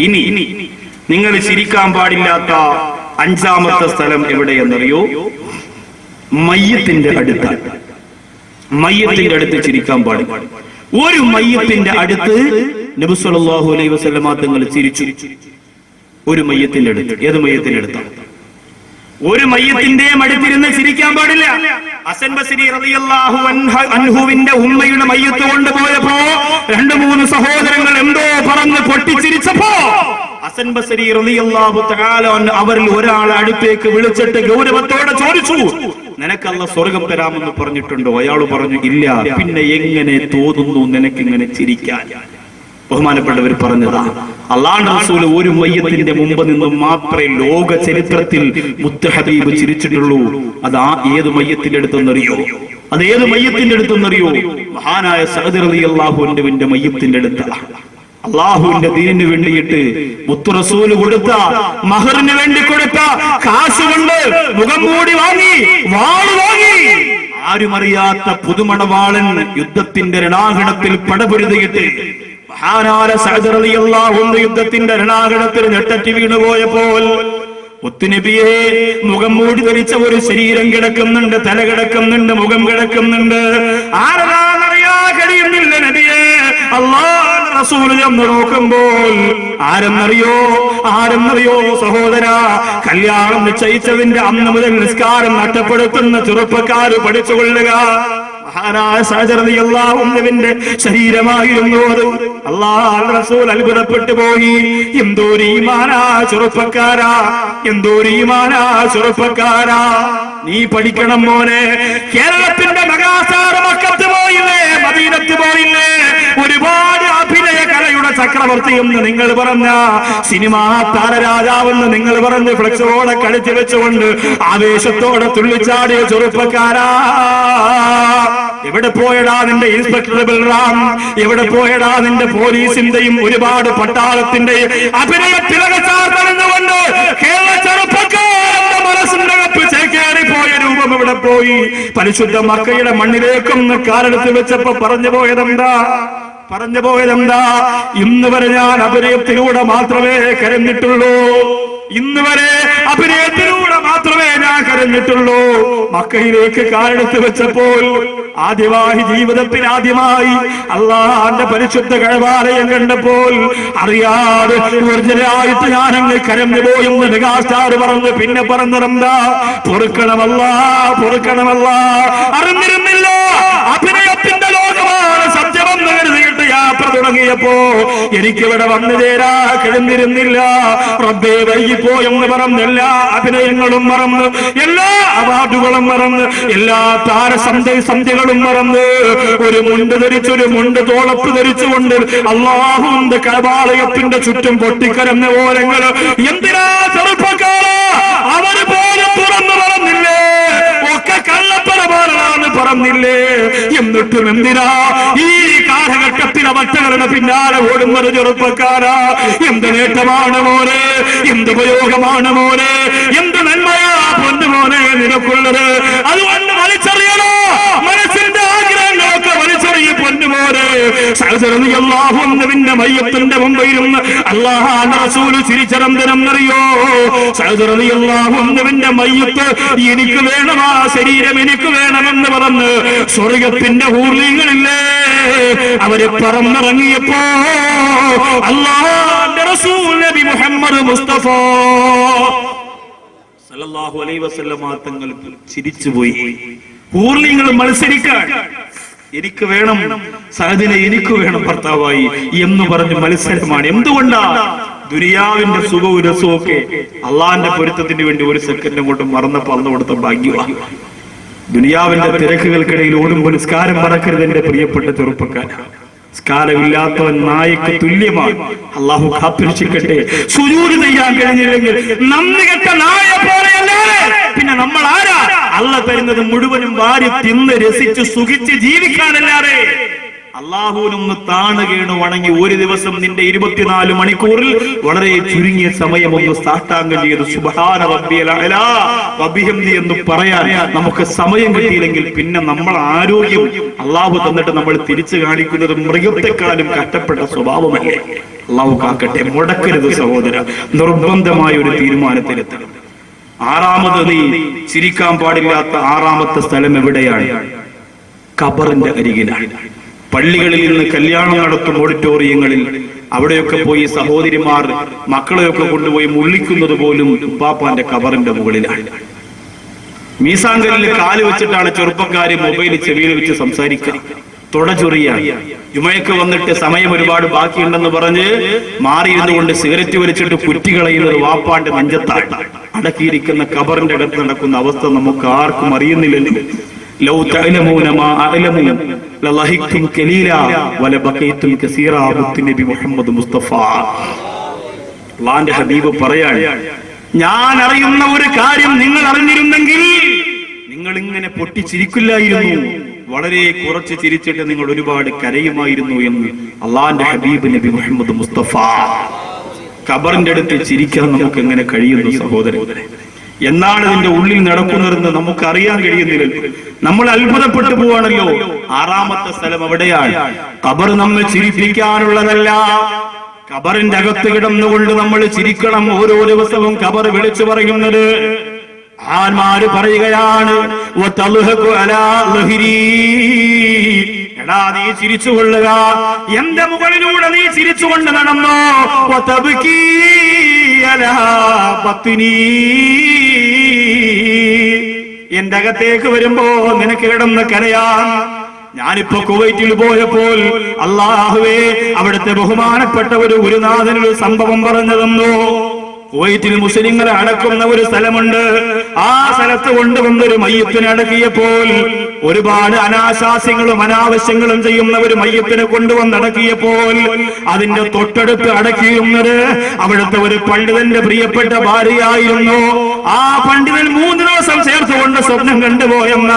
ഇനി നിങ്ങൾ ചിരിക്കാൻ പാടില്ലാത്ത അഞ്ചാമത്തെ സ്ഥലം എവിടെയെന്നറിയോ? മയ്യത്തിന്റെ അടുത്ത്. മയ്യത്തിന്റെ അടുത്ത് ചിരിക്കാൻ പാടില്ല ഒരു മയ്യത്തിന്റെ അടുത്ത് നബി സല്ലല്ലാഹു അലൈഹി വസല്ലമ തങ്ങൾ ചിരിച്ചു. ഒരു മയ്യത്തിന്റെ അടുത്ത്. ഏത് മയ്യത്തിന്റെ അടുത്താണ്? ഒരു മയ്യത്തിന്റെ അടുത്തിരുന്ന് ചിരിക്കാൻ പാടില്ല. ഹസൻ ബസരി റളിയല്ലാഹു അൻഹുവിന്റെ ഉമ്മയുടെ മയ്യത്ത് കൊണ്ടുപോയപ്പോ രണ്ടു മൂന്ന് സഹോദരങ്ങൾ എന്തോ പറഞ്ഞ് പൊട്ടിച്ചിരിച്ചപ്പോ ഹസൻ ബസരി അവരിൽ ഒരാളെ അടുത്തേക്ക് വിളിച്ചിട്ട് ഗൗരവത്തോടെ ചോദിച്ചു നിനക്കല്ല സ്വർഗം തരാമെന്ന് പറഞ്ഞിട്ടുണ്ടോ? അയാൾ പറഞ്ഞു ഇല്ല. പിന്നെ എങ്ങനെ തോന്നുന്നു നിനക്കിങ്ങനെ ചിരിക്കാൻ? ബഹുമാനപ്പെട്ടവർ പറഞ്ഞതാണ് അള്ളാണ്ട് റസൂൽ ഒരു മയ്യത്തിന്റെ മുമ്പ് നിന്ന് മാത്രമേ ലോക ചരിത്രത്തിൽ മുത്ത് ഹബീബ് ചിരിച്ചിട്ടുള്ളൂ. അത് ആ ഏത് മയ്യത്തിന്റെ അടുത്തെന്നറിയോ? അത് ഏത് മയ്യത്തിന്റെ അടുത്തെന്നറിയോ? മഹാനായ സഹദർ അള്ളാഹുവിന്റെ മയ്യത്തിന്റെ അടുത്ത. അള്ളാഹുവിന്റെ ദീനിന് വേണ്ടിയിട്ട് മുത്തു റസൂൽ കൊടുത്ത മഹറിന് വേണ്ടി കൊടുത്ത കാശ് കൊണ്ട് മുഖം മൂടി വാങ്ങി വാൾ വാങ്ങി. ആരുമറിയാത്ത പുതുമണവാളൻ യുദ്ധത്തിന്റെ രണാകണത്തിൽ പടപൊരുതിയിട്ട് യുദ്ധത്തിന്റെ രണാകണത്തിൽ ഞെട്ടറ്റി വീണുപോയപ്പോൾ ഒത്തുനബിയെ മുഖം മൂടി ധരിച്ച ഒരു ശരീരം കിടക്കുന്നുണ്ട് തല കിടക്കുന്നുണ്ട് മുഖം കിടക്കുന്നുണ്ട്. ആരതാണെന്നറിയാ കഴിയുന്നില്ല നബിയെ? അള്ളാഹ് റസൂൽ നോക്കുമ്പോൾ ആരെന്നറിയോ? ആരെന്നറിയോ സഹോദര? കല്യാണം നിശ്ചയിച്ചതിന്റെ അന്ന് മുതൽ നിസ്കാരം നഷ്ടപ്പെടുത്തുന്ന ചെറുപ്പക്കാര് പഠിച്ചുകൊള്ളുക. മഹാനായ സാജറിയാവുന്നതിന്റെ ശരീരമായിരുന്നു അത്. അള്ളാഹ് റസൂൽ അത്ഭുതപ്പെട്ടു പോയി. എന്തോരീമാനാ ചെറുപ്പക്കാരാ എന്തോരീമാനാ ചെറുപ്പക്കാരാ. നീ പഠിക്കണം മോനെ കേരളത്തിന്റെ മെഗാസ്റ്റാർ മക്കത്ത് പോയില്ലേ മദീനത്ത് പോയില്ലേ? ഒരുപാട് അഭിനയ കലയുടെ ചക്രവർത്തി എന്ന് നിങ്ങൾ പറഞ്ഞ സിനിമാ താരരാജാവെന്ന് നിങ്ങൾ പറഞ്ഞ് ഫ്ലെക്സോടെ കളിച്ചു വെച്ചുകൊണ്ട് ആവേശത്തോടെ തുള്ളിച്ചാടിയ ചെറുപ്പക്കാരാ. എവിടെ പോയടാ നിന്റെ ഇൻസ്പെക്ടർ ബൽറാം? എവിടെ പോയടാ നിന്റെ പോലീസിന്റെയും ഒരുപാട് പട്ടാളത്തിന്റെയും? അഭിനയ തിലക ചെറുപ്പക്കാരുടെ മനസ്സിന്റെ അകത്ത് ചേക്കേറി പോയ രൂപം ഇവിടെ പോയി. പരിശുദ്ധ മക്കയുടെ മണ്ണിലേക്കൊന്ന് കാലെടുത്ത് വെച്ചപ്പോ പറഞ്ഞു പോയതെന്താ? പറഞ്ഞു പോയതെന്താ? ഇന്ന് വരെ ഞാൻ അഭിനയത്തിലൂടെ മാത്രമേ കരഞ്ഞിട്ടുള്ളൂ. ഇന്ന് വരെ അഭിനയത്തിലൂടെ കരഞ്ഞിട്ടുള്ളൂ. മക്കയിലേക്ക് കാലെടുത്ത് വെച്ചപ്പോൾ ആദ്യമായി ജീവിതത്തിൽ ആദ്യമായി അള്ളാഹാന്റെ പരിശുദ്ധ കഴിവാലയം കണ്ടപ്പോൾ അറിയാതെ ഊർജനായിട്ട് ഞാൻ അങ്ങ് കരഞ്ഞു പോയെന്ന് മെഗാസ്റ്റാർ പറഞ്ഞു. പിന്നെ പറഞ്ഞിറന്താ പൊറുക്കണമല്ല പൊറുക്കണമല്ല. അറിഞ്ഞിരുന്നില്ല. അഭിനയത്തിന്റെ ലോകമാണ് സത്യമെന്ന് കരുതിയിട്ട് യാത്ര തുടങ്ങിയപ്പോ എനിക്കിവിടെ വന്നു ചേരാ കഴിഞ്ഞിരുന്നില്ല റബ്ബേ വൈകിപ്പോ എന്ന് പറഞ്ഞ് എല്ലാ അഭിനയങ്ങളും മറന്ന് എല്ലാ അവാർഡുകളും മറന്ന് എല്ലാ താരസന്ധ്യ സന്ധ്യകളും മറന്ന് ഒരു മുണ്ട് ധരിച്ചൊരു മുണ്ട് തോളത്ത് ധരിച്ചുകൊണ്ട് അള്ളാഹുന്റെ കപാളയത്തിന്റെ ചുറ്റും പൊട്ടിക്കരഞ്ഞ ഓരങ്ങൾ എന്തിനാ ചെറുപ്പക്കാരാ? അവർ പോലും തുറന്നു പറഞ്ഞില്ലേ? ഒക്കെ കള്ളപ്പറമാറാണ് പറഞ്ഞില്ലേ? എന്നിട്ടും എന്തിനാ ഈ കാലഘട്ടത്തിൽ അവറ്റകളുടെ പിന്നാലെ ഓടുന്നത് ചെറുപ്പക്കാരാ. എന്ത് നേട്ടമാണ് മോനെ? എന്ത് ഉപയോഗമാണ് മോനെ? എന്ത് നന്മയാ പൊന്നു മോനെ നിനക്കുള്ളത്? അതുകൊണ്ട് വലിച്ചെറിയണോ. പൊന്നുമോനെ സഹചരണിയല്ലാഹുന്നതിന്റെ മയ്യത്തിന്റെ മുമ്പിരുന്ന് അള്ളാഹാന്റെ റസൂൽ ചിരിച്ചരന്തരമെന്നറിയോ സഹചരണിയല്ലാഹുന്നതിന്റെ മയ്യത്ത് എനിക്ക് വേണം ആ ശരീരം എനിക്ക് വേണമെന്ന് പറഞ്ഞ് സ്വർഗത്തിന്റെ ഊർലിങ്ങളില്ലേ അവർ പറന്നിറങ്ങിയപ്പോ അള്ളാഹാന്റെ റസൂൽ നബി മുഹമ്മദ് മുസ്തഫ സല്ലല്ലാഹു അലൈഹി വസല്ലമ തങ്ങൾ ചിരിച്ചുപോയി. ഊർലിങ്ങൾ മത്സരിക്കാൻ എനിക്ക് വേണം. സഹദിനെ എനിക്ക് വേണം ഭർത്താവായി എന്ന് പറഞ്ഞ് മത്സരമാണ്. എന്തുകൊണ്ടാ? ദുനിയാവിന്റെ സുഖവും രസവും ഒക്കെ അള്ളാന്റെ പൊരുത്തത്തിന് വേണ്ടി ഒരു സെക്കൻഡും കൊണ്ട് മറന്ന് പറഞ്ഞു കൊടുത്ത ഭാഗ്യമാണ് ദുനിയാവിന്റെ തിരക്കുകൾക്കിടയിൽ ഓടുമ്പോൾ സ്കാരം മറക്കരുത് എന്റെ പ്രിയപ്പെട്ട ചെറുപ്പക്കാരൻ സ്കാരമില്ലാത്തവൻ നായക്ക് തുല്യമാണ്. അള്ളാഹു കാത്തിരിച്ചിക്കട്ടെ സുജൂര് ചെയ്യാൻ കഴിഞ്ഞില്ലെങ്കിൽ നന്ദി കെട്ട നായ പോലെയല്ലാതെ പിന്നെ നമ്മൾ ആരാ തരുന്നത് മുഴുവനും വാരി തിന്ന് രസിച്ച് സുഖിച്ച് ജീവിക്കാനല്ലാതെ അള്ളാഹുവിനൊന്ന് താണു കേണു വണങ്ങി ഒരു ദിവസം നിന്റെ ഇരുപത്തിനാല് മണിക്കൂറിൽ വളരെ ചുരുങ്ങിയ സമയം ഒന്ന് സാഷ്ടാംഗം ചെയ്ത്. സുബഹാന വബിഹംദി എന്ന് പറയാൻ നമുക്ക് സമയം കിട്ടിയില്ലെങ്കിൽ പിന്നെ നമ്മൾ ആരോഗ്യം അള്ളാഹു തന്നിട്ട് നമ്മൾ തിരിച്ചു കാണിക്കുന്നത് മൃഗത്തെക്കാളും കഷ്ടപ്പെട്ട സ്വഭാവമല്ലേ? അള്ളാഹു കാക്കട്ടെ മുടക്കരുത് സഹോദര. നിർബന്ധമായ ഒരു തീരുമാനത്തിലെത്തണം. ആറാമത് നീ ചിരിക്കാൻ പാടില്ലാത്ത ആറാമത്തെ സ്ഥലം എവിടെയാണ്? കബറിന്റെ അരികിലാണ്. പള്ളികളിൽ നിന്ന് കല്യാണം നടത്തും ഓഡിറ്റോറിയങ്ങളിൽ അവിടെയൊക്കെ പോയി സഹോദരിമാർ മക്കളെയൊക്കെ കൊണ്ടുപോയി മുള്ളിക്കുന്നത് പോലും ഉപ്പാപ്പാന്റെ കബറിന്റെ മുകളിലാണ്. മീസാങ്കലിൽ കാൽ വെച്ചിട്ടാണ് ചെറുപ്പക്കാര് മൊബൈൽ ചെവിയിൽ വെച്ച് സംസാരിക്കുക. തുടചൊറിയാണ്. ജുമയൊക്കെ വന്നിട്ട് സമയം ഒരുപാട് ബാക്കിയുണ്ടെന്ന് പറഞ്ഞ് മാറിയിരുന്നു കൊണ്ട് സിഗരറ്റ് വലിച്ചിട്ട് കുറ്റികളയുന്നത് വാപ്പാണ്ട് നെഞ്ചത്താണ് അടക്കിയിരിക്കുന്ന കബറിന്റെ അടുത്ത് നടക്കുന്ന അവസ്ഥ നമുക്ക് ആർക്കും അള്ളാന്റെ ഹബീബ് പറയാണ് ഞാൻ അറിയുന്ന ഒരു കാര്യം നിങ്ങൾ അറിഞ്ഞിരുന്നെങ്കിൽ നിങ്ങൾ ഇങ്ങനെ പൊട്ടിച്ചിരിക്കില്ലായിരുന്നു. വളരെ കുറച്ച് ചിരിച്ചിട്ട് നിങ്ങൾ ഒരുപാട് കരയുമായിരുന്നു എന്ന് അള്ളാന്റെ ഹബീബ് നബി മുഹമ്മദ് മുസ്തഫ. ഖബറിന്റെ അടുത്ത് ചിരിക്കാൻ നമുക്ക് എങ്ങനെ കഴിയുന്നു സഹോദരൻ? എന്നാണ് ഇതിന്റെ ഉള്ളിൽ നടക്കുന്നതെന്ന് നമുക്ക് അറിയാൻ കഴിയുന്നില്ല. നമ്മൾ അത്ഭുതപ്പെട്ടു പോവാണല്ലോ. ആറാമത്തെ സ്ഥലം എവിടെയാണ് ഖബർ നമ്മെ ചിരിപ്പിക്കാനുള്ളതല്ല. കബറിന്റെ അകത്ത് കിടന്നുകൊണ്ട് നമ്മൾ ചിരിക്കണം ഓരോ ദിവസവും ഖബർ വിളിച്ചു പറയുന്നത്. ആന്മാര് പറയുകയാണ്. എടാ നീ ചിരിച്ചു കൊള്ളുക എന്റെ മുകളിലൂടെ നീ ചിരിച്ചുകൊണ്ട് നടന്നോ? ബത്നീ. എന്റെ അകത്തേക്ക് വരുമ്പോ നിനക്ക് കിടന്ന് കരയാം. ഞാനിപ്പോ കുവൈറ്റിൽ പോയപ്പോൾ അള്ളാഹുവേ അവിടുത്തെ ബഹുമാനപ്പെട്ട ഒരു ഗുരുനാഥനൊരു സംഭവം പറഞ്ഞു തന്നു കുവൈറ്റിൽ മുസ്ലിങ്ങളെ അടക്കുന്ന ഒരു സ്ഥലമുണ്ട്. ആ സ്ഥലത്ത് കൊണ്ടുവന്നൊരു മയ്യത്തിനെ അടക്കിയപ്പോൾ ഒരുപാട് അനാശാസ്യങ്ങളും അനാവശ്യങ്ങളും ചെയ്യുന്ന ഒരു മയ്യത്തിനെ കൊണ്ടുവന്നടക്കിയപ്പോൾ അതിന്റെ തൊട്ടടുത്ത് അടക്കിയിരുന്നത് അവിടുത്തെ ഒരു പണ്ഡിതന്റെ പ്രിയപ്പെട്ട ഭാര്യയായിരുന്നു. ആ പണ്ഡിതൻ മൂന്ന് ദിവസം ചേർത്തുകൊണ്ട് സ്വപ്നം കണ്ടുപോയെന്ന.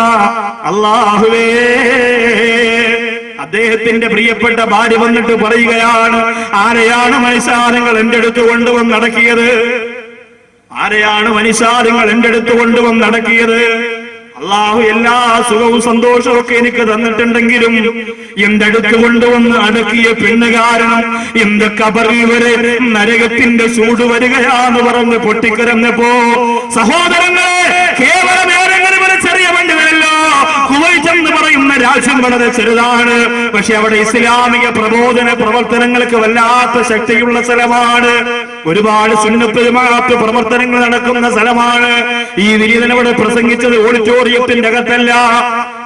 അള്ളാഹുവേ അദ്ദേഹത്തിന്റെ പ്രിയപ്പെട്ട ഭാര്യ വന്നിട്ട് പറയുകയാണ് ആരെയാണ് മനുഷ്യാരങ്ങൾ എന്റെ അടുത്ത് കൊണ്ടുവന്ന് നടക്കിയത്? ആരെയാണ് മനുഷ്യാരങ്ങൾ എന്റെ അടുത്ത് കൊണ്ടുവന്ന് നടക്കിയത്? അള്ളാഹു എല്ലാ സുഖവും സന്തോഷവും ഒക്കെ എനിക്ക് തന്നിട്ടുണ്ടെങ്കിലും എന്റെ അടുത്ത് കൊണ്ടുവന്ന് അടക്കിയ പെണ്ണ് കാരണം എന്റെ കബറിൽ വരെ നരകത്തിന്റെ ചൂട് വരികയാന്ന് പറഞ്ഞ് പൊട്ടിക്കരഞ്ഞപ്പോ സഹോദരങ്ങളെ കേവലം എന്ന് രാജ്യം വളരെ ചെറുതാണ്. പക്ഷെ അവിടെ ഇസ്ലാമിക പ്രബോധന പ്രവർത്തനങ്ങൾക്ക് വല്ലാത്ത ശക്തിയുള്ള സ്ഥലമാണ്. ഒരുപാട് സുന്നപ്പെരുമാറാത്ത പ്രവർത്തനങ്ങൾ നടക്കുന്ന സ്ഥലമാണ്. ഈ വിരീതനവിടെ പ്രസംഗിച്ചത് ഓഡിറ്റോറിയത്തിന്റെ അകത്തല്ല.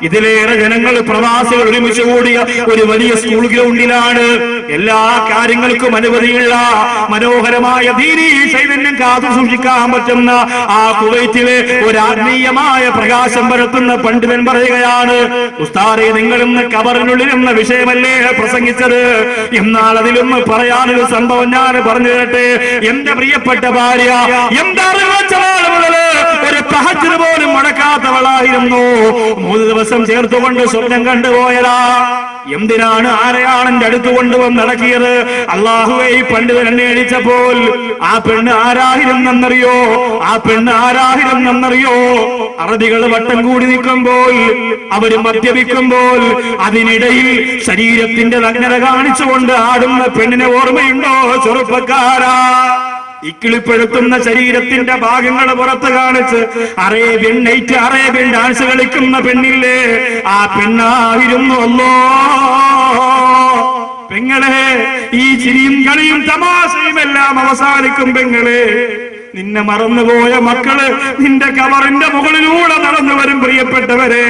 ഇതിലേറെ ജനങ്ങൾ പ്രവാസികൾ ഒരുമിച്ച് കൂടിയ ഒരു വലിയ സ്കൂൾ ഗ്രൗണ്ടിലാണ്. എല്ലാ കാര്യങ്ങൾക്കും അനുമതിയുള്ള മനോഹരമായ ദീനീ ചൈതന്യം കാത്തു സൂക്ഷിക്കാൻ പറ്റുന്ന ആ കുവൈറ്റിലെ ഒരു ആത്മീയമായ പ്രകാശം പരത്തുന്ന പണ്ഡിതൻ പറയുകയാണ് ഉസ്താറെ നിങ്ങൾ ഇന്ന് കബറിനുള്ളിൽ എന്ന വിഷയമല്ലേ പ്രസംഗിച്ചത്? എന്നാൽ അതിലൊന്ന് പറയാനൊരു സംഭവം ഞാൻ പറഞ്ഞു തരട്ടെ. എന്റെ പ്രിയപ്പെട്ട ഭാര്യ എന്താ ഒരു തഹജ്ജുദ് പോലും മടക്കാത്തവളായിരുന്നു. മൂന്ന് ദിവസം ചേർത്തുകൊണ്ട് സ്വപ്നം കണ്ടുപോയതാ. എന്തിനാണ് ആരെയാണ് എന്റെ അടുത്ത് കൊണ്ടുവന്ന് നടക്കിയത്? അള്ളാഹുവെ ഈ പണ്ഡിതൻ എന്നെ എണിച്ചപ്പോൾ ആ പെണ്ണ് ആരാഹിരുന്നെന്നറിയോ ആ പെണ്ണ് ആരാഹിരുന്നെന്നറിയോ അറബികൾ വട്ടം കൂടി നിൽക്കുമ്പോൾ അവർ മദ്യപിക്കുമ്പോൾ അതിനിടയിൽ ശരീരത്തിന്റെ നഗ്നത കാണിച്ചുകൊണ്ട് ആടുന്ന പെണ്ണിനെ ഓർമ്മയുണ്ടോ ചെറുപ്പക്കാരാ? ഇക്കിളിപ്പെടുത്തുന്ന ശരീരത്തിന്റെ ഭാഗങ്ങൾ പുറത്ത് കാണിച്ച് അറേബ്യൻ നൈറ്റ് അറേബ്യൻ ഡാൻസ് കളിക്കുന്ന പെണ്ണില്ലേ? ആ പെണ്ണായിരുന്നു അല്ലോ പെങ്ങളെ ഈ ചിരിയും കളിയും തമാശയും എല്ലാം അവസാനിക്കും പെങ്ങളെ. നിന്നെ മറന്നുപോയ മക്കൾ നിന്റെ കവറിന്റെ മുകളിലൂടെ നടന്നു വരും പ്രിയപ്പെട്ടവരെ.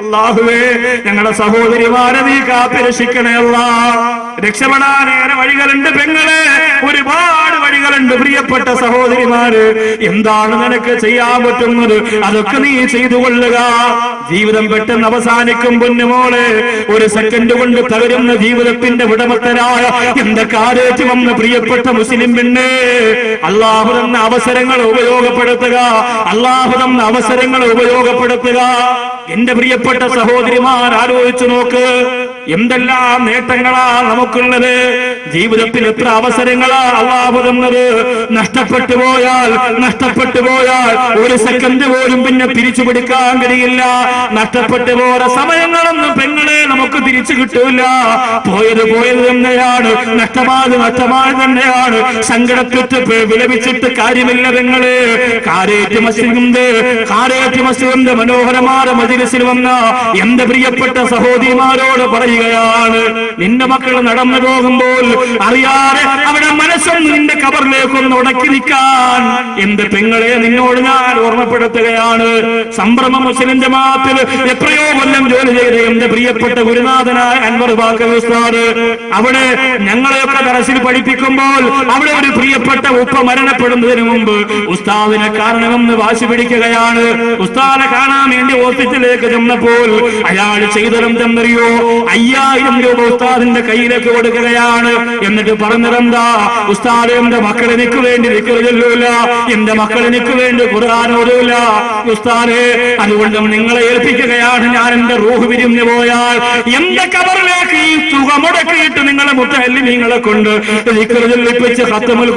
അള്ളാഹുവേ ഞങ്ങളുടെ സഹോദരിമാരെ നീ കാത്തിരക്ഷിക്കണേ അള്ളാ. രക്ഷപ്പെടാനേറെ വഴികളുണ്ട് പെങ്ങളെ ഒരുപാട് വഴികളുണ്ട് പ്രിയപ്പെട്ട സഹോദരിമാര്. എന്താണ് നിനക്ക് ചെയ്യാൻ പറ്റുന്നത്? അതൊക്കെ നീ ചെയ്തു കൊള്ളുക. ജീവിതം പെട്ടെന്ന് അവസാനിക്കും പൊന്നുമോളെ ഒരു സെക്കൻഡ് കൊണ്ട് തകരുന്ന ജീവിതത്തിന്റെ ഉടമസ്ഥനായ എന്റെ കാരേറ്റ് വന്ന പ്രിയപ്പെട്ട മുസ്ലിം പെണ്ണ്. അള്ളാഹു തന്ന അവസരങ്ങൾ ഉപയോഗപ്പെടുത്തുക. അള്ളാഹു തന്ന അവസരങ്ങൾ ഉപയോഗപ്പെടുത്തുക. എന്റെ പ്രിയപ്പെട്ട സഹോദരിമാർ ആലോചിച്ചു നോക്ക്. എന്തെല്ലാം നേട്ടങ്ങളാ നമുക്കുള്ളത്? ജീവിതത്തിൽ എത്ര അവസരങ്ങളാ അള്ളാഹുന്നത് നഷ്ടപ്പെട്ടു പോയാൽ നഷ്ടപ്പെട്ടു പോയാൽ ഒരു സെക്കൻഡ് പോലും പിന്നെ തിരിച്ചു പിടിക്കാൻ കഴിയില്ല. നഷ്ടപ്പെട്ടു പോയ സമയങ്ങളൊന്നും പെങ്ങളെ നമുക്ക് തിരിച്ചു കിട്ടൂല. പോയത് പോയത് തന്നെയാണ് നഷ്ടമായത് നഷ്ടമായത് തന്നെയാണ്. സങ്കടത്തിട്ട് വിലപിച്ചിട്ട് കാര്യമില്ല പെങ്ങൾ. കാരേറ്റ് മസ്ജിദുണ്ട് കാരേറ്റ് മസ്ജിദുണ്ട്. മനോഹരമായ മജിലിസിൽ വന്ന എന്റെ പ്രിയപ്പെട്ട സഹോദരിമാരോട് പറയുകയാണ് നിന്റെ മക്കൾ നടന്നു പോകുമ്പോൾ അറിയാതെ അവിടെ മനസ്സൊന്ന് നിന്റെ കബറിലേക്കൊന്ന് ഉടക്കി നിൽക്കാൻ. എന്റെ പെങ്ങളെ നിന്നോട് ഞാൻ ഓർമ്മപ്പെടുത്തുകയാണ്. സംഭ്രമ മുസ്ലിം ജമാഅത്തിൽ എത്രയോ കൊല്ലം ജോലി ചെയ്ത എന്റെ പ്രിയപ്പെട്ട ഗുരുനാഥനായ അൻവർ ബാക്ക ഉസ്താദ്. അവിടെ ഞങ്ങളെയൊക്കെ ദറസിൽ പഠിപ്പിക്കുമ്പോൾ അവിടെ ഒരു പ്രിയപ്പെട്ട ഉപ്പ മരണപ്പെടുന്നതിന് മുമ്പ് ഉസ്താദിനെ കാരണമെന്ന് വാശി പിടിക്കുകയാണ്. ഉസ്താദിനെ കാണാൻ വേണ്ടി ഓഫീസിലേക്ക് ചെന്നപ്പോൾ അയാൾ ചെയ്തതെന്തെന്നറിയോ? അയ്യായിരം രൂപ ഉസ്താദിന്റെ കയ്യിലേക്ക് കൊടുക്കുകയാണ്. എന്നിട്ട് പറഞ്ഞതെന്താ? ഉസ്താദ് എന്റെ മക്കൾ എനിക്ക് വേണ്ടി നിൽക്കുന്നില്ല എന്റെ മക്കൾ എനിക്ക് വേണ്ടി കുറാനോടില്ല ഉസ്താദ് അതുകൊണ്ട് നിങ്ങളെ ഏൽപ്പിക്കുകയാണ് ഞാൻ എന്റെ റൂഹ് പിരിഞ്ഞു പോയാൽ. എന്റെ കബറിലേക്ക് ഈ തുക മുടക്കിയിട്ട് നിങ്ങളെ മുത്തല്ലി നിങ്ങളെ കൊണ്ട് നിൽക്കരുതല്ലിപ്പിച്ച് ഹത്തമുൽ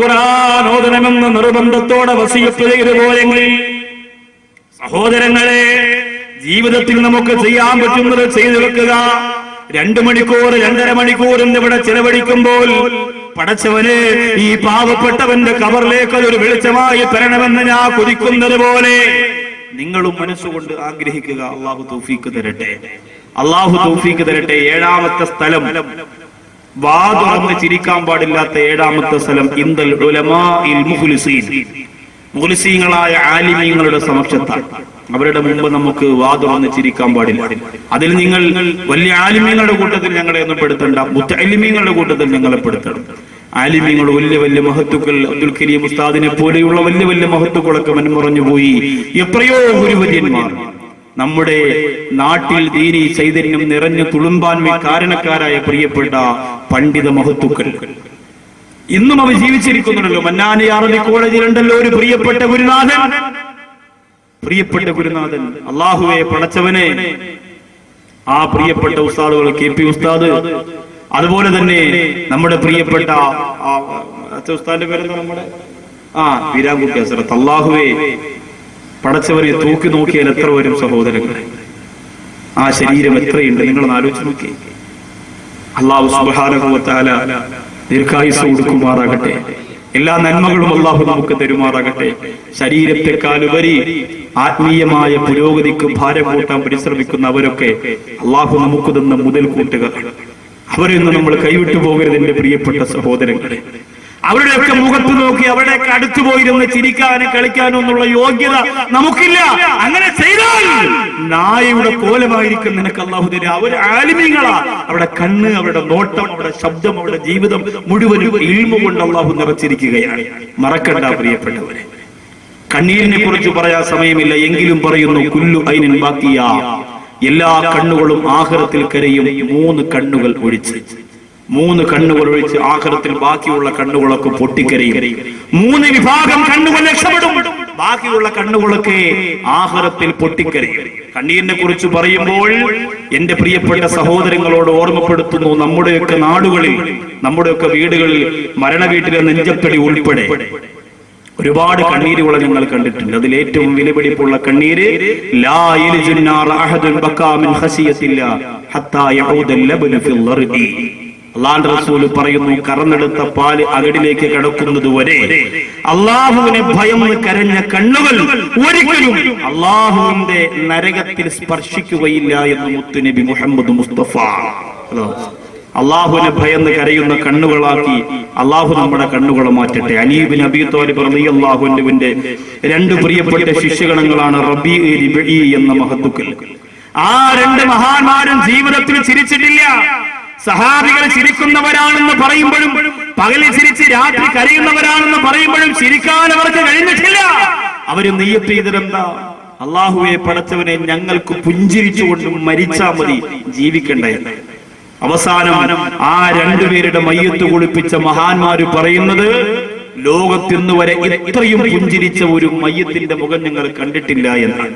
ഓതണമെന്ന് നിർബന്ധത്തോടെ വസീയത്ത് ചെയ്തു സഹോദരങ്ങളെ ജീവിതത്തിൽ നമുക്ക് ചെയ്യാൻ പറ്റുന്നത് ചെയ്തു വെക്കുക. രണ്ടു മണിക്കൂർ രണ്ടര മണിക്കൂർ ഇവിടെ ചെലവഴിക്കുമ്പോൾ പടച്ചവന് ഈ പാവപ്പെട്ടവന്റെ കവറിലേക്ക് ഒരു വെളിച്ചമായി തരണമെന്ന് ഞാൻ കുതിക്കുന്നത് പോലെ നിങ്ങളും മനസ്സുകൊണ്ട് ആഗ്രഹിക്കുക. അള്ളാഹു തൗഫീക്ക് തരട്ടെ. അള്ളാഹു തൗഫീക്ക് തരട്ടെ. ഏഴാമത്തെ സ്ഥലം. വാ തുറന്ന് ചിരിക്കാൻ പാടില്ലാത്ത ഏഴാമത്തെ സ്ഥലം ഇന്ദൽ ഉലമാഇൽ മുഖ്ലിസീൻ. മുഖ്ലിസീങ്ങളായ ആലിമീങ്ങളുടെ സമക്ഷത്താണ്. അവരുടെ മുമ്പ് നമുക്ക് വാതുറന്നിച്ചിരിക്കാൻ തുറന്ന് ചിരിക്കാൻ പാടില്ല. അതിൽ നിങ്ങൾ വലിയ ആലിമീങ്ങളുടെ കൂട്ടത്തിൽ ഞങ്ങളെ ഒന്നും പെടുത്തണ്ട. മുത്തലിമീങ്ങളുടെ കൂട്ടത്തിൽ ഞങ്ങളെ പെടുത്തണം. ആലിമ്യങ്ങൾ വലിയ വലിയ മഹത്തുക്കൾ. അബ്ദുൽ കരീം ഉസ്താദിനെ പോലെയുള്ള വലിയ വലിയ മഹത്തുക്കളൊക്കെ മൻമറഞ്ഞു പോയി. എത്രയോ ഗുരുവര്യന്മാർ നമ്മുടെ നാട്ടിൽ ദീനി ചൈതന്യം നിറഞ്ഞു തുളുമ്പാൻമേ കാരണക്കാരായ പ്രിയപ്പെട്ട പണ്ഡിത മഹത്തുക്കൾ. ഇന്നും അവർ ജീവിച്ചിരിക്കുന്നുണ്ടല്ലോ. മന്നാനി അറബി കോളേജിലുണ്ടല്ലോ ഒരു പ്രിയപ്പെട്ട ഗുരുനാഥൻ. പ്രിയപ്പെട്ട ഗുരുനാഥൻ അള്ളാഹുവെ പടച്ചവനെ ആ പ്രിയപ്പെട്ട ഉസ്താദുകൾ കെ പി ഉസ്താദ് അതുപോലെ തന്നെ നമ്മുടെ പ്രിയപ്പെട്ട ഉസ്താദിന്റെ നമ്മുടെ? ആ വീരാൻകുട്ടി അള്ളാഹുവെ പടച്ചവരെ തൂക്കി നോക്കിയാൽ എത്ര വരും സഹോദരങ്ങളെ? ആ ശരീരം എത്രയുണ്ട്? നിങ്ങൾ ആലോചിച്ച് നോക്കി. അള്ളാഹു സുബാനുഭവത്താല ദീർഘായുസ് കൊടുക്കുമാറാകട്ടെ. എല്ലാ നന്മകളും അള്ളാഹു നമുക്ക് തരുമാറാകട്ടെ. ശരീരത്തെക്കാളുപരി ആത്മീയമായ പുരോഗതിക്ക് ഭാരം കൂട്ടാൻ പരിശ്രമിക്കുന്ന അവരൊക്കെ അള്ളാഹു നമുക്ക് തന്ന മുതൽ കൂട്ടുക അവരെയൊന്നും നമ്മൾ കൈവിട്ടു പോകരുത് എന്റെ പ്രിയപ്പെട്ട സഹോദരങ്ങളെ. അവരുടെയൊക്കെ മുഖത്ത് നോക്കി അവരുടെയൊക്കെ അടുത്തു പോയിരുന്ന് ചിരിക്കാനും കളിക്കാനും എന്നുള്ള യോഗ്യത നമുക്കില്ല. അങ്ങനെ ചെയ്താൽ നായയുടെ കോലമായിരിക്കും നിനക്ക് അള്ളാഹു തരിക അവർ ആലിമീങ്ങളാ. അവരുടെ കണ്ണ് അവരുടെ നോട്ടം അവരുടെ ശബ്ദം അവരുടെ ജീവിതം മുഴുവനും ഇൽമ കൊണ്ട് അള്ളാഹു നിറച്ചിരിക്കുകയാണ്. മറക്കണ്ട പ്രിയപ്പെട്ടവരെ. കണ്ണീരിനെ കുറിച്ച് പറയാൻ സമയമില്ല. എങ്കിലും പറയുന്നു കുല്ലു ഐനൻ ബാക്കിയ. എല്ലാ കണ്ണുകളും ആഹാരത്തിൽ കരയും. മൂന്ന് കണ്ണുകൾ ഒഴിച്ച്. മൂന്ന് കണ്ണുകൾ ഒഴിച്ച് ആഹ്റത്തിൽ ബാക്കിയുള്ള കണ്ണുകളൊക്കെ പൊട്ടിക്കരയും. മൂന്ന് വിഭാഗം കണ്ണുകൾ രക്ഷപ്പെടും. ബാക്കിയുള്ള കണ്ണുകളൊക്കെ ആഹ്റത്തിൽ പൊട്ടിക്കരയും. കണ്ണീരിനെ കുറിച്ച് പറയുമ്പോൾ എന്റെ പ്രിയപ്പെട്ട സഹോദരങ്ങളോട് ഓർമ്മപ്പെടുത്തുന്നു നമ്മുടെയൊക്കെ നാടുകളിൽ നമ്മുടെയൊക്കെ വീടുകളിൽ മരണ വീട്ടിലെ നെഞ്ചപ്പടി ഉൾപ്പെടെ ഒരുപാട് കണ്ണീരുകൾ ഞങ്ങൾ കണ്ടിട്ടുണ്ട്. അതിൽ ഏറ്റവും വിലപിടിപ്പുള്ള കണ്ണീര് ലാ അള്ളാന്റെ റസൂൽ പറയുന്നു കറന്നെടുത്ത പാൽ അകടിലേക്ക് കിടക്കുന്നത് വരെ അള്ളാഹുവിനെ ഭയന്ന് കരഞ്ഞ കണ്ണുകൾ ഒരിക്കലും അള്ളാഹുവിന്റെ നരകത്തിൽ സ്പർശിക്കുകയില്ല എന്ന് മുത്തുനബി മുഹമ്മദ് മുസ്തഫ. അള്ളാഹുവിനെ ഭയന്ന് കരയുന്ന കണ്ണുകളാക്കി അള്ളാഹു നമ്മുടെ കണ്ണുകളെ മാറ്റട്ടെ. അലീബിൻ അബി തോലിബ് അള്ളാഹുവിന്റെ രണ്ട് പ്രിയപ്പെട്ട ശിഷ്യഗണങ്ങളാണ് റബി എന്ന മഹത്തുക്കൾ. ആ രണ്ട് മഹാന്മാരും ജീവിതത്തിൽ ചിരിച്ചിട്ടില്ല. സഹാബികൾ ചിരിക്കുന്നവരാണെന്ന് പറയുമ്പോഴും പകലിൽ ചിരിച്ച് രാത്രി കരയുന്നവരാണെന്ന് പറയുമ്പോഴും ചിരിക്കാൻ അവർക്ക് കഴിഞ്ഞിട്ടില്ല. അവർ നെയ്യത്ത് അള്ളാഹുവെ പടച്ചവനെ ഞങ്ങൾക്ക് പുഞ്ചിരിച്ചുകൊണ്ട് മരിച്ചാ മതി ജീവിക്കണ്ടേ. അവസാനം ആ രണ്ടുപേരുടെ മയ്യത്ത് കുളിപ്പിച്ച മഹാന്മാര് പറയുന്നത് ലോകത്തിന്ന് വരെ ഇത്രയും പുഞ്ചിരിച്ച ഒരു മയ്യത്തിന്റെ മുഖം ഞങ്ങൾ കണ്ടിട്ടില്ല എന്നാണ്.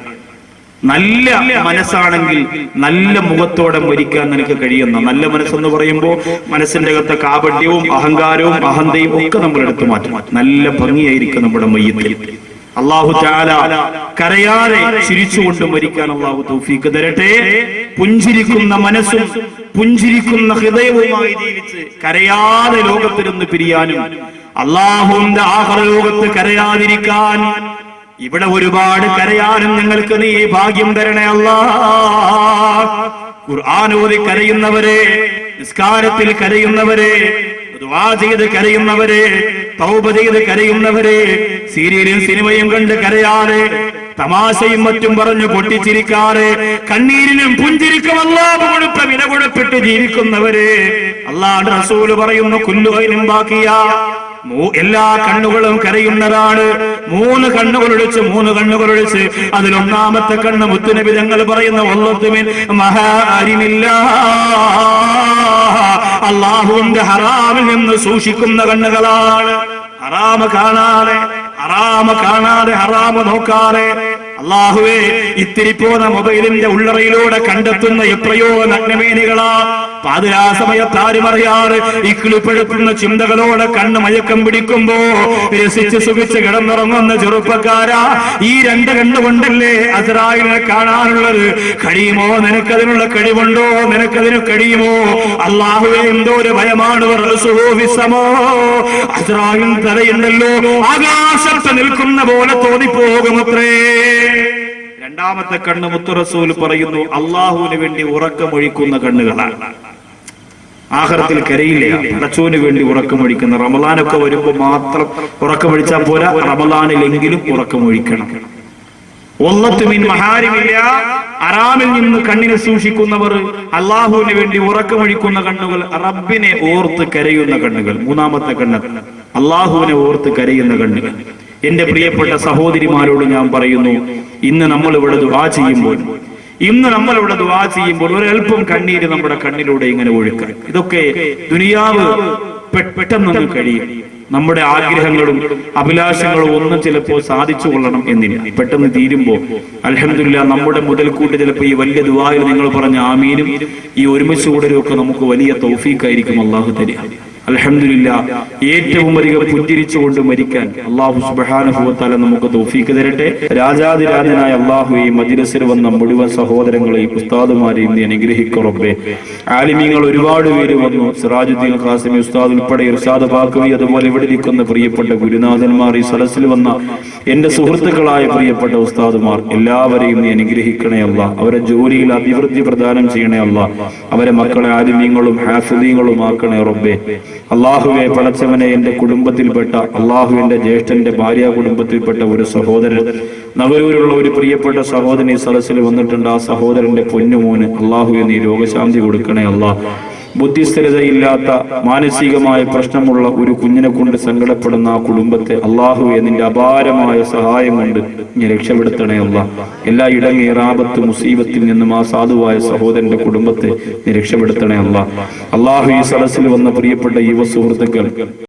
നല്ല മനസ്സാണെങ്കിൽ നല്ല മുഖത്തോടെ മരിക്കാൻ നിനക്ക് കഴിയുന്ന നല്ല മനസ്സെന്ന് പറയുമ്പോൾ മനസ്സിന്റെ അകത്തെ കാപട്യവും അഹങ്കാരവും അഹന്തയും ഒക്കെ നമ്മൾ എടുത്തു മാറ്റും. നല്ല ഭംഗിയായിരിക്കും നമ്മുടെ മയ്യത്തിൽ അള്ളാഹു ചാല കരയാതെ ചിരിച്ചുകൊണ്ട് മരിക്കാൻ അള്ളാഹു തൗഫീക്ക് തരട്ടെ. പുഞ്ചിരിക്കുന്ന മനസ്സും പുഞ്ചിരിക്കുന്ന ഹൃദയവുമായി ജീവിച്ച് കരയാതെ ലോകത്തിരുന്ന് പിരിയാനും അള്ളാഹുവിന്റെ ആഹ്ലോകത്ത് കരയാതിരിക്കാൻ ഇവിടെ ഒരുപാട് കരയാനും നിങ്ങൾക്ക് നീ ഭാഗ്യം തരണേ അല്ല. ഖുർആാനോദി കരയുന്നവരെ നിസ്കാരത്തിൽ കരയുന്നവരെ ചെയ്ത് കരയുന്നവരെ തൗബ ചെയ്ത് കരയുന്നവരെ സീരിയലും സിനിമയും കണ്ട് കരയാതെ തമാശയും മറ്റും പറഞ്ഞു പൊട്ടിച്ചിരിക്കാറ് കണ്ണീരിനും പുഞ്ചിരിക്കും അല്ലാതെ കൊടുത്ത വില കൊടുത്തിട്ട് ജീവിക്കുന്നവരെ അല്ലാണ്ട് റസൂൽ പറയുന്നു കുല്ലുകയിലും ബാക്കിയാ. എല്ലാ കണ്ണുകളും കരയുന്നതാണ്. മൂന്ന് കണ്ണുകളൊഴിച്ച് മൂന്ന് കണ്ണുകളൊഴിച്ച് അതിലൊന്നാമത്തെ കണ്ണ് മുത്തുനബി തങ്ങൾ പറയുന്ന ഒള്ളത്തുമിൻ മഹാ അരിമില്ല. അള്ളാഹുവിന്റെ ഹറാമിൽ നിന്ന് സൂക്ഷിക്കുന്ന കണ്ണുകളാണ്. ഹറാമ് കാണാതെ ഹറാമ് കാണാതെ ഹറാമ് നോക്കാതെ അള്ളാഹുവേ ഇത്തിരി പോന്ന മൊബൈലിന്റെ ഉള്ളറയിലൂടെ കണ്ടെത്തുന്ന എത്രയോ നഗ്നമേനികളാ. പാതിരാ സമയത്ത് ഈ കിളിപ്പെടുത്തുന്ന ചിന്തകളോടെ കണ്ണ് മയക്കം പിടിക്കുമ്പോ രസിച്ച് സുഖിച്ച് കിടന്നുറങ്ങുന്ന ചെറുപ്പക്കാരാ. ഈ രണ്ട് കണ്ണുകൊണ്ടല്ലേ അസറായിനെ കാണാനുള്ളത്? കഴിയുമോ? നിനക്കതിനുള്ള കഴിവുണ്ടോ? നിനക്കതിന് കഴിയുമോ? അള്ളാഹുവെ എന്തോ ഒരു ഭയമാണ്. അസ്രായിൽ തലയുണ്ടല്ലോ. ആകാശത്ത് നിൽക്കുന്ന പോലെ തോന്നിപ്പോകുമത്രേ. രണ്ടാമത്തെ കണ്ണ് മുത്തുറസൂൽ പറയുന്നു അള്ളാഹുവിന് വേണ്ടി ഉറക്കമൊഴിക്കുന്ന കണ്ണുകളാണ്. ആഹാരത്തിൽ കരയില്ല അടച്ചുവിന് വേണ്ടി ഉറക്കമൊഴിക്കുന്ന. റമലാനൊക്കെ വരുമ്പോ മാത്രം ഉറക്കമൊഴിച്ചാൽ പോരാ റമലാനിലെങ്കിലും ഉറക്കമൊഴിക്കണം. ഒന്നത്തുമിൻ മഹാരിമില്ല അറാമിൽ നിന്ന് കണ്ണിനെ സൂക്ഷിക്കുന്നവർ അള്ളാഹുവിന് വേണ്ടി ഉറക്കമൊഴിക്കുന്ന കണ്ണുകൾ റബ്ബിനെ ഓർത്ത് കരയുന്ന കണ്ണുകൾ. മൂന്നാമത്തെ കണ്ണ് അള്ളാഹുവിനെ ഓർത്ത് കരയുന്ന കണ്ണുകൾ. എന്റെ പ്രിയപ്പെട്ട സഹോദരിമാരോട് ഞാൻ പറയുന്നു ഇന്ന് നമ്മൾ ഇവിടെ ദുവാ ചെയ്യുമ്പോൾ ഇന്ന് നമ്മൾ ഇവിടെ ദുവാ ചെയ്യുമ്പോൾ ഒരൽപ്പം കണ്ണീര് നമ്മുടെ കണ്ണിലൂടെ ഇങ്ങനെ ഒഴുക്കുക. ഇതൊക്കെ ദുനിയാവ് പെട്ടെന്ന് കഴിയും. നമ്മുടെ ആഗ്രഹങ്ങളും അഭിലാഷങ്ങളും ഒന്നും ചിലപ്പോൾ സാധിച്ചു കൊള്ളണം എന്നില്ല. പെട്ടെന്ന് തീരുമ്പോ അലഹമില്ല നമ്മുടെ മുതൽക്കൂട്ട് ചിലപ്പോൾ ഈ വലിയ ദുവായിൽ നിങ്ങൾ പറഞ്ഞ ആമീനും ഈ ഒരുമിച്ച് കൂടലും ഒക്കെ നമുക്ക് വലിയ തൗഫീഖായിരിക്കും അള്ളാഹു തരിക. അലഹമില്ല ഏറ്റവും അധികം പുഞ്ചിരിച്ചുകൊണ്ട് മരിക്കാൻ അള്ളാഹു സുബാനുഭവത്താല നമുക്ക് തോഫീക്ക് തരട്ടെ. രാജാതിരാജനായ അള്ളാഹുവെയും ഈ മജിലസിൽ വന്ന മുഴുവൻ സഹോദരങ്ങളെയും ഉസ്താദുമാരെയും നീ അനുഗ്രഹിക്കുറപ്പേ ആലിമീങ്ങൾ ഒരുപാട് പേര് വന്നു. സിറാജുദ്ദീൻ ഖാസിമി ഉസ്താദ് ഉൾപ്പെടെ ഇർഷാദ് ബാക്കവി അതുപോലെ ഇവിടെ ഇരിക്കുന്ന പ്രിയപ്പെട്ട ഗുരുനാഥന്മാർ ഈ സദസ്സിൽ വന്ന എന്റെ സുഹൃത്തുക്കളായ പ്രിയപ്പെട്ട ഉസ്താദുമാർ എല്ലാവരെയും നീ അനുഗ്രഹിക്കണേ അല്ല അവരെ ജോലിയിൽ അഭിവൃദ്ധി പ്രദാനം ചെയ്യണേ അല്ല അവരെ മക്കളെ ആലിമീങ്ങളും ഹാഫിദീങ്ങളും ആക്കണേ റബ്ബേ. അള്ളാഹുവെ പടച്ചവനെ എന്റെ കുടുംബത്തിൽപ്പെട്ട അള്ളാഹുവിന്റെ ജ്യേഷ്ഠന്റെ ഭാര്യ കുടുംബത്തിൽപ്പെട്ട ഒരു സഹോദരൻ നവരൂരുള്ള ഒരു പ്രിയപ്പെട്ട സഹോദരൻ ഈ സദസ്സിൽ വന്നിട്ടുണ്ട്. ആ സഹോദരന്റെ പൊന്നുമോന് അള്ളാഹുവെ നീ രോഗശാന്തി കൊടുക്കണേ അല്ലാ. ബുദ്ധിസ്ഥിരതയില്ലാത്ത മാനസികമായ പ്രശ്നമുള്ള ഒരു കുഞ്ഞിനെ കൊണ്ട് സങ്കടപ്പെടുന്ന ആ കുടുംബത്തെ അള്ളാഹു എന്നിന്റെ അപാരമായ സഹായം കൊണ്ട് നീ രക്ഷപ്പെടുത്തണേ അല്ല. എല്ലാ ഇടങ്ങേറാപത്ത് മുസീബത്തിൽ നിന്നും ആ സാധുവായ സഹോദരന്റെ കുടുംബത്തെ നീ രക്ഷപ്പെടുത്തണേ അല്ല. അള്ളാഹു ഈ സദസ്സിൽ വന്ന പ്രിയപ്പെട്ട യുവ സുഹൃത്തുക്കൾ